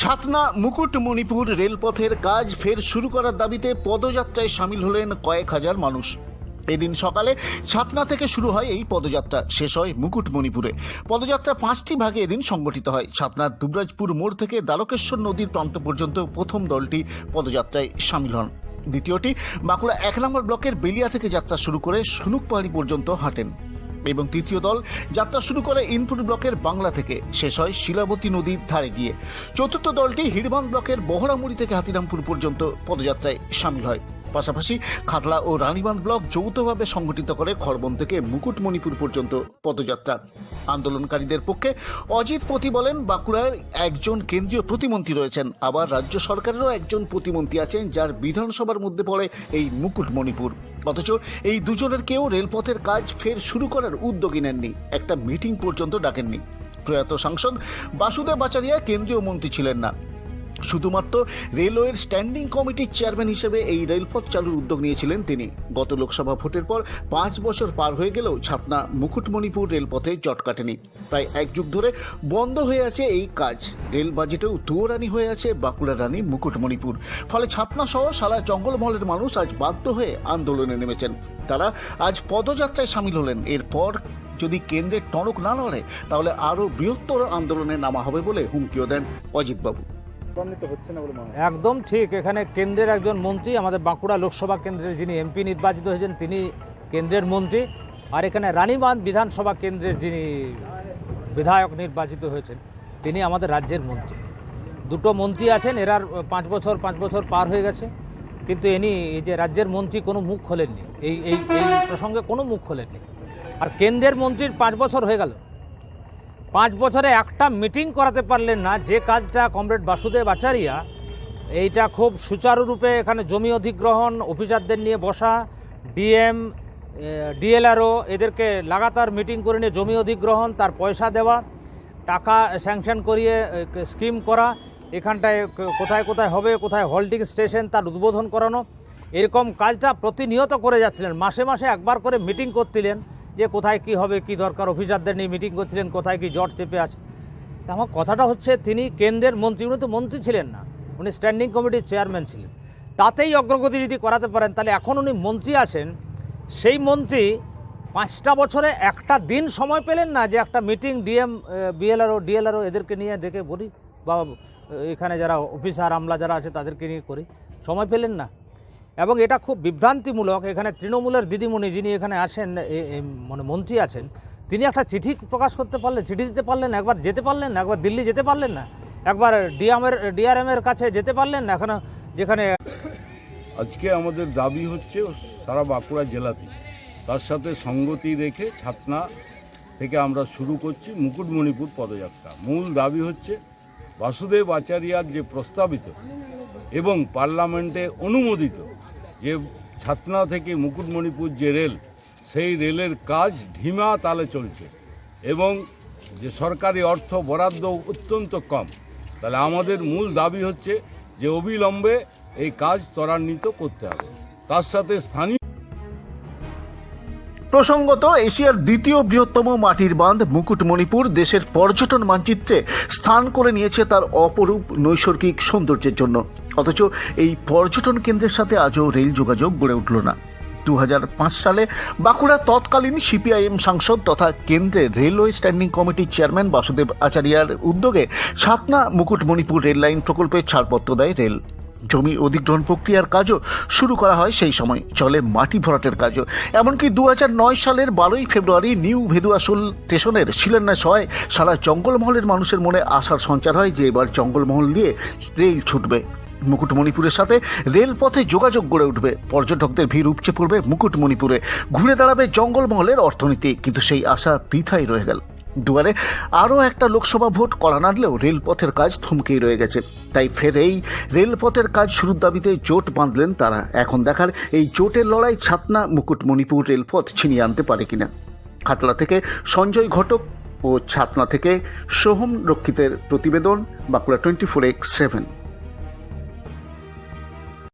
ছাতনা মুকুটমণিপুর রেলপথের কাজ ফের শুরু করার দাবিতে পদযাত্রায় সামিল হলেন কয়েক হাজার মানুষ। এদিন সকালে ছাতনা থেকে শুরু হয় এই পদযাত্রা, শেষ হয় মুকুটমণিপুরে পদযাত্রা পাঁচটি ভাগে এদিন সংগঠিত হয়। ছাতনার দুবরাজপুর মোড় থেকে দ্বারকেশ্বর নদীর প্রান্ত পর্যন্ত প্রথম দলটি পদযাত্রায় সামিল হন। দ্বিতীয়টি, বাঁকুড়া এক নম্বর ব্লকের বেলিয়া থেকে যাত্রা শুরু করে সুনুকপাহাড়ি পর্যন্ত হাঁটেন। এবং তৃতীয় দল যাত্রা শুরু করে ইনপুট ব্লকের বাংলা থেকে। শেষ হয় শিলাবতী নদীর ধারে গিয়ে। চতুর্থ দলটি হিরবান ব্লকের বহরামুড়ি থেকে হাতিরামপুর পর্যন্ত পদযাত্রায় সামিল হয়। পাশাপাশি খাতলা ও রানীবাঁধ ব্লক যৌথভাবে সংগঠিত করে খড়বন থেকে মুকুটমণিপুর পর্যন্ত পদযাত্রা। আন্দোলনকারীদের পক্ষে অজিত পতি বলেন, বাঁকুড়ার একজন কেন্দ্রীয় প্রতিমন্ত্রী রয়েছেন। আবার রাজ্য সরকারেরও একজন প্রতিমন্ত্রী আছেন, যার বিধানসভার মধ্যে পড়ে এই মুকুটমণিপুর। অথচ এই দুজনের কেউ রেলপথের কাজ ফের শুরু করার উদ্যোগী নেননি। একটা মিটিং পর্যন্ত ডাকেননি। প্রয়াত সাংসদ বাসুদেব আচারিয়া কেন্দ্রীয় মন্ত্রী ছিলেন না। শুধুমাত্র রেলওয়ের স্ট্যান্ডিং কমিটির চেয়ারম্যান হিসেবে এই রেলপথ চালুর উদ্যোগ নিয়েছিলেন তিনি। গত লোকসভা ভোটের পর পাঁচ বছর পার হয়ে গেলেও ছাতনা মুকুটমণিপুর রেলপথে জট কাটেনি। প্রায় এক যুগ ধরে বন্ধ হয়ে আছে এই কাজ। রেল বাজেটেও তুয়োরানি হয়ে আছে বাঁকুড়া রানী মুকুটমণিপুর। ফলে ছাতনা সহ সারা জঙ্গলমহলের মানুষ আজ বাধ্য হয়ে আন্দোলনে নেমেছেন। তারা আজ পদযাত্রায় সামিল হলেন। এরপর যদি কেন্দ্রের টনক না লড়ে তাহলে আরও বৃহত্তর আন্দোলনে নামা হবে বলে হুমকিও দেন অজিতবাবু। একদম ঠিক। এখানে কেন্দ্রের একজন মন্ত্রী, আমাদের বাঁকুড়া লোকসভা কেন্দ্রের যিনি এমপি নির্বাচিত হয়েছেন, তিনি কেন্দ্রের মন্ত্রী। আর এখানে রানীবাঁধ বিধানসভা কেন্দ্রের যিনি বিধায়ক নির্বাচিত হয়েছেন, তিনি আমাদের রাজ্যের মন্ত্রী। দুটো মন্ত্রী আছেন এরার পাঁচ বছর পাঁচ বছর পার হয়ে গেছে। কিন্তু এনি এই যে রাজ্যের মন্ত্রী কোনো মুখ খোলেননি। এই এই এই প্রসঙ্গে কোনো মুখ খোলেননি। আর কেন্দ্রের মন্ত্রীর পাঁচ বছর হয়ে গেল। পাঁচ বছরে একটা মিটিং করাতে পারলেন না। যে কাজটা কমরেড বাসুদেব আচারিয়া, এইটা খুব সুচারুরূপে এখানে জমি অধিগ্রহণ, অফিসারদের নিয়ে বসা, ডিএম ডিএলআরও, এদেরকে লাগাতার মিটিং করে নিয়ে জমি অধিগ্রহণ, তার পয়সা দেওয়া, টাকা স্যাংশন করিয়ে স্কিম করা, এখানটায় কোথায় কোথায় হবে, কোথায় হোল্ডিং স্টেশন তার উদ্বোধন করানো, এরকম কাজটা প্রতিনিয়ত করে যাচ্ছিলেন। মাসে মাসে একবার করে মিটিং করছিলেন যে কোথায় কি হবে, কি দরকার? অফিসারদের নিয়ে মিটিং করছিলেন, কোথায় কি জট চেপে আছে? আমার কথাটা হচ্ছে, তিনি কেন্দ্রের মন্ত্রী, উনি তো মন্ত্রী ছিলেন না, উনি স্ট্যান্ডিং কমিটির চেয়ারম্যান ছিলেন। তাতেই অগ্রগতি যদি করাতে পারেন, তাহলে এখন উনি মন্ত্রী আছেন, সেই মন্ত্রী পাঁচটা বছরে একটা দিন সময় পেলেন না যে একটা মিটিং ডিএম বিএলআরও ডিএলআরও এদেরকে নিয়ে ডেকে বলি, বা, এখানে যারা অফিসার আমলা যারা আছে, তাদেরকে নিয়ে করি। সময় পেলেন না। এবং এটা খুব বিভ্রান্তিমূলক। এখানে তৃণমূলের দিদিমণি যিনি এখানে এ মানে মন্ত্রী আছেন, তিনি একটা চিঠি প্রকাশ করতে পারলেন, চিঠি দিতে পারলেন একবার যেতে পারলেন না, একবার দিল্লি যেতে পারলেন না, একবার ডিএমের ডিআরএমের কাছে যেতে পারলেন না, এখানে যেখানে আজকে আমাদের দাবি হচ্ছে সারা বাঁকুড়া জেলাতে। তার সাথে সঙ্গতি রেখে ছাতনা থেকে আমরা শুরু করছি মুকুটমণিপুর পদযাত্রা। মূল দাবি হচ্ছে বাসুদেব আচারিয়ার যে প্রস্তাবিত এবং পার্লামেন্টে অনুমোদিত যে ছাতনা থেকে মুকুটমণিপুর যে রেল, সেই রেলের কাজ ঢিমা তালে চলছে। এবং যে সরকারি অর্থ বরাদ্দ অত্যন্ত কম। তাহলে আমাদের মূল দাবি হচ্ছে যে অবিলম্বে এই কাজ ত্বরান্বিত করতে হবে। তার সাথে স্থানীয় প্রসঙ্গত, এশিয়ার দ্বিতীয় বৃহত্তম মাটির বাঁধ মুকুটমণিপুর দেশের পর্যটন মানচিত্রে স্থান করে নিয়েছে তার অপরূপ নৈসর্গিক সৌন্দর্যের জন্য। অথচ এই পর্যটন কেন্দ্রের সাথে আজও রেল যোগাযোগ গড়ে উঠল না। দু হাজার পাঁচ সালে বাঁকুড়া তৎকালীন সিপিআইএম সাংসদ তথা কেন্দ্রের রেলওয়ে স্ট্যান্ডিং কমিটির চেয়ারম্যান বাসুদেব আচারিয়ার উদ্যোগে সাতনা মুকুটমণিপুর রেল লাইন প্রকল্পের ছাড়পত্র দেয় রেল। জমি অধিগ্রহণ প্রক্রিয়ার কাজও শুরু করা হয় সেই সময়। চলে মাটি ভরাটের কাজও। এমনকি দু নয় সালের বারোই ফেব্রুয়ারি নিউ ভেদুয়াসুল স্টেশনের শিলান্যাস হয়। সারা জঙ্গলমহলের মানুষের মনে আশার সঞ্চার হয় যে এবার জঙ্গলমহল দিয়ে রেল ছুটবে। মুকুটমণিপুরের সাথে রেলপথে যোগাযোগ গড়ে উঠবে। পর্যটকদের ভিড় উপচে পড়বে মুকুটমণিপুরে। ঘুরে দাঁড়াবে জঙ্গলমহলের অর্থনীতি। কিন্তু সেই আশা বৃথাই রয়ে গেল। দুয়ারে আরও একটা লোকসভা ভোট করা নাড়লেও রেলপথের কাজ থমকেই রয়ে গেছে। তাই ফের এই রেলপথের কাজ শুরুর দাবিতে জোট বাঁধলেন তারা। এখন দেখার এই জোটের লড়াই ছাতনা মুকুটমণিপুর রেলপথ ছিনিয়ে আনতে পারে কিনা। খাতড়া থেকে সঞ্জয় ঘটক ও ছাতনা থেকে সোহম রক্ষিতের প্রতিবেদন, Bankura twenty four x seven.